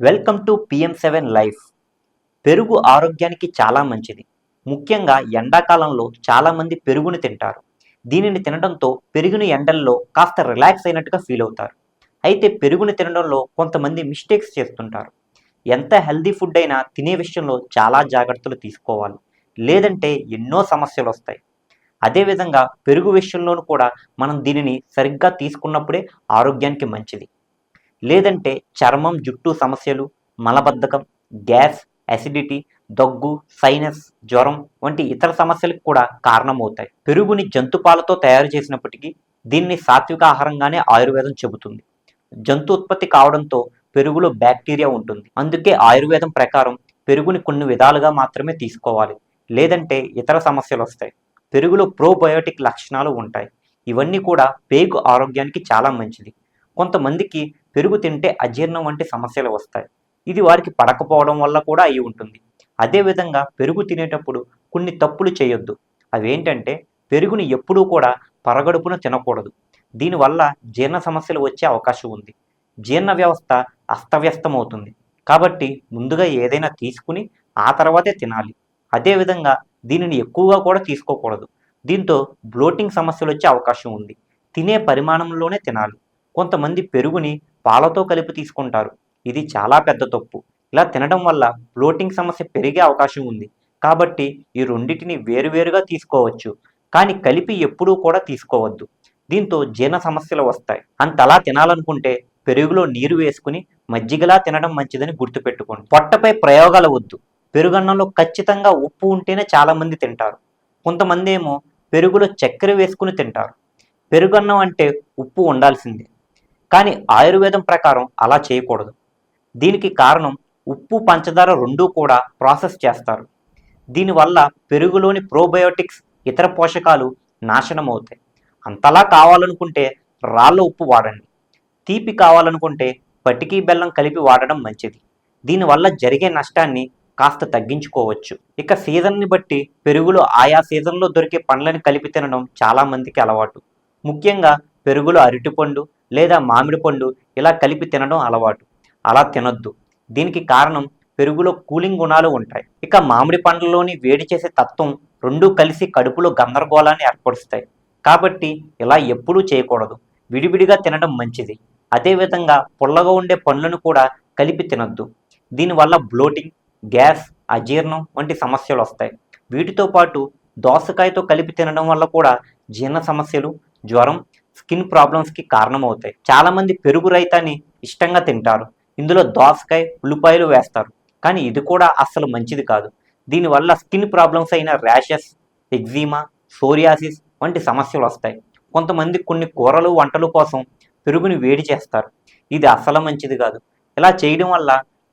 Welcome to PM seven life పెరుగు ఆరోగ్యానికి చాలా మంచిది. ముఖ్యంగా ఎండాకాలంలో చాలామంది పెరుగుని తింటారు. దీనిని తినడంతో పెరుగుని ఎండల్లో కాస్త రిలాక్స్ అయినట్టుగా ఫీల్ అవుతారు. అయితే పెరుగుని తినడంలో కొంతమంది మిస్టేక్స్ చేస్తుంటారు. ఎంత హెల్దీ ఫుడ్ అయినా తినే విషయంలో చాలా జాగ్రత్తలు తీసుకోవాలి. లేదంటే ఎన్నో సమస్యలు వస్తాయి. అదేవిధంగా పెరుగు విషయంలోనూ కూడా మనం దీనిని సరిగ్గా తీసుకున్నప్పుడే ఆరోగ్యానికి మంచిది. లేదంటే చర్మం జుట్టు సమస్యలు మలబద్ధకం గ్యాస్ అసిడిటీ దగ్గు సైనస్ జ్వరం వంటి ఇతర సమస్యలకు కూడా కారణమవుతాయి. పెరుగుని జంతుపాలతో తయారు చేసినప్పటికీ దీన్ని సాత్విక ఆహారంగానే ఆయుర్వేదం చెబుతుంది. జంతు ఉత్పత్తి కావడంతో పెరుగులో బ్యాక్టీరియా ఉంటుంది. అందుకే ఆయుర్వేదం ప్రకారం పెరుగుని కొన్ని విధాలుగా మాత్రమే తీసుకోవాలి. లేదంటే ఇతర సమస్యలు వస్తాయి. పెరుగులో ప్రోబయోటిక్ లక్షణాలు ఉంటాయి. ఇవన్నీ కూడా పేగు ఆరోగ్యానికి చాలా మంచిది. కొంతమందికి పెరుగు తింటే అజీర్ణం వంటి సమస్యలు వస్తాయి. ఇది వారికి పడకపోవడం వల్ల కూడా అయి ఉంటుంది. అదేవిధంగా పెరుగు తినేటప్పుడు కొన్ని తప్పులు చేయొద్దు. అవేంటంటే పెరుగుని ఎప్పుడూ కూడా పరగడుపున తినకూడదు. దీనివల్ల జీర్ణ సమస్యలు వచ్చే అవకాశం ఉంది. జీర్ణ వ్యవస్థ అస్తవ్యస్తమవుతుంది. కాబట్టి ముందుగా ఏదైనా తీసుకుని ఆ తర్వాతే తినాలి. అదేవిధంగా దీనిని ఎక్కువగా కూడా తీసుకోకూడదు. దీంతో బ్లోటింగ్ సమస్యలు వచ్చే అవకాశం ఉంది. తినే పరిమాణంలోనే తినాలి. కొంతమంది పెరుగుని పాలతో కలిపి తీసుకుంటారు. ఇది చాలా పెద్ద తప్పు. ఇలా తినడం వల్ల బ్లోటింగ్ సమస్య పెరిగే అవకాశం ఉంది. కాబట్టి ఈ రెండింటిని వేరువేరుగా తీసుకోవచ్చు. కానీ కలిపి ఎప్పుడూ కూడా తీసుకోవద్దు. దీంతో జీర్ణ సమస్యలు వస్తాయి. అంతలా తినాలనుకుంటే పెరుగులో నీరు వేసుకుని మజ్జిగలా తినడం మంచిదని గుర్తుపెట్టుకోండి. పొట్టపై ప్రయోగాలు వద్దు. పెరుగన్నంలో ఖచ్చితంగా ఉప్పు ఉంటేనే చాలామంది తింటారు. కొంతమంది ఏమో పెరుగులో చక్కెర వేసుకుని తింటారు. పెరుగన్నం అంటే ఉప్పు ఉండాల్సిందే. కానీ ఆయుర్వేదం ప్రకారం అలా చేయకూడదు. దీనికి కారణం ఉప్పు పంచదార రెండూ కూడా ప్రాసెస్ చేస్తారు. దీనివల్ల పెరుగులోని ప్రోబయోటిక్స్ ఇతర పోషకాలు నాశనం అవుతాయి అంతలా కావాలనుకుంటే రాళ్ళ ఉప్పు వాడండి. తీపి కావాలనుకుంటే పటికీ బెల్లం కలిపి వాడడం మంచిది. దీనివల్ల జరిగే నష్టాన్ని కాస్త తగ్గించుకోవచ్చు. ఇక సీజన్ని బట్టి పెరుగులో ఆయా సీజన్లో దొరికే పండ్లని కలిపి తినడం చాలామందికి అలవాటు. ముఖ్యంగా పెరుగులో అరటిపండు లేదా మామిడి పండు ఇలా కలిపి తినడం అలవాటు. అలా తినొద్దు. దీనికి కారణం పెరుగులో కూలింగ్ గుణాలు ఉంటాయి. ఇక మామిడి పండ్లలోని వేడి చేసే తత్వం రెండూ కలిసి కడుపులో గందరగోళాన్ని ఏర్పరుస్తాయి. కాబట్టి ఇలా ఎప్పుడూ చేయకూడదు. విడివిడిగా తినడం మంచిది. అదేవిధంగా పుల్లగా ఉండే పండ్లను కూడా కలిపి తినొద్దు. దీనివల్ల బ్లోటింగ్ గ్యాస్ అజీర్ణం వంటి సమస్యలు వస్తాయి. వీటితో పాటు దోసకాయతో కలిపి తినడం వల్ల కూడా జీర్ణ సమస్యలు జ్వరం స్కిన్ ప్రాబ్లమ్స్కి కారణమవుతాయి. చాలామంది పెరుగు రైతాన్ని ఇష్టంగా తింటారు. ఇందులో దోసకాయ ఉల్లిపాయలు వేస్తారు. కానీ ఇది కూడా అస్సలు మంచిది కాదు. దీనివల్ల స్కిన్ ప్రాబ్లమ్స్ అయిన ర్యాషెస్ ఎగ్జీమా సోరియాసిస్ వంటి సమస్యలు వస్తాయి. కొంతమంది కొన్ని కూరలు వంటలు కోసం పెరుగుని వేడి చేస్తారు. ఇది అస్సలు మంచిది కాదు. ఇలా చేయడం వల్ల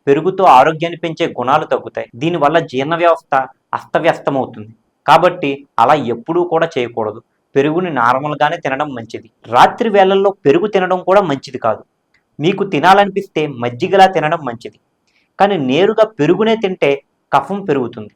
పెరుగుతో ఆరోగ్యాన్ని పెంచే గుణాలు తగ్గుతాయి. దీనివల్ల జీర్ణ వ్యవస్థ అస్తవ్యస్తమవుతుంది. కాబట్టి అలా ఎప్పుడూ కూడా చేయకూడదు. పెరుగుని నార్మల్గానే తినడం మంచిది. రాత్రి వేళల్లో పెరుగు తినడం కూడా మంచిది కాదు. మీకు తినాలనిపిస్తే మజ్జిగలా తినడం మంచిది. కానీ నేరుగా పెరుగునే తింటే కఫం పెరుగుతుంది.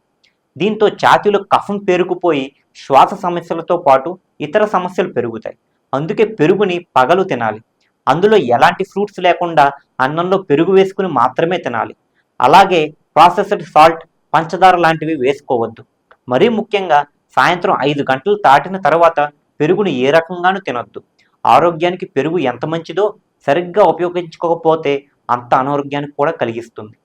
దీంతో ఛాతీలో కఫం పేరుకుపోయి శ్వాస సమస్యలతో పాటు ఇతర సమస్యలు పెరుగుతాయి. అందుకే పెరుగుని పగలు తినాలి. అందులో ఎలాంటి ఫ్రూట్స్ లేకుండా అన్నంలో పెరుగు వేసుకుని మాత్రమే తినాలి. అలాగే ప్రాసెస్డ్ సాల్ట్ పంచదార లాంటివి వేసుకోవద్దు. మరీ ముఖ్యంగా సాయంత్రం ఐదు గంటలు దాటిన తర్వాత పెరుగును ఏ రకంగానూ తినొద్దు. ఆరోగ్యానికి పెరుగు ఎంత మంచిదో సరిగ్గా ఉపయోగించుకోకపోతే అంత అనారోగ్యానికి కూడా కలిగిస్తుంది.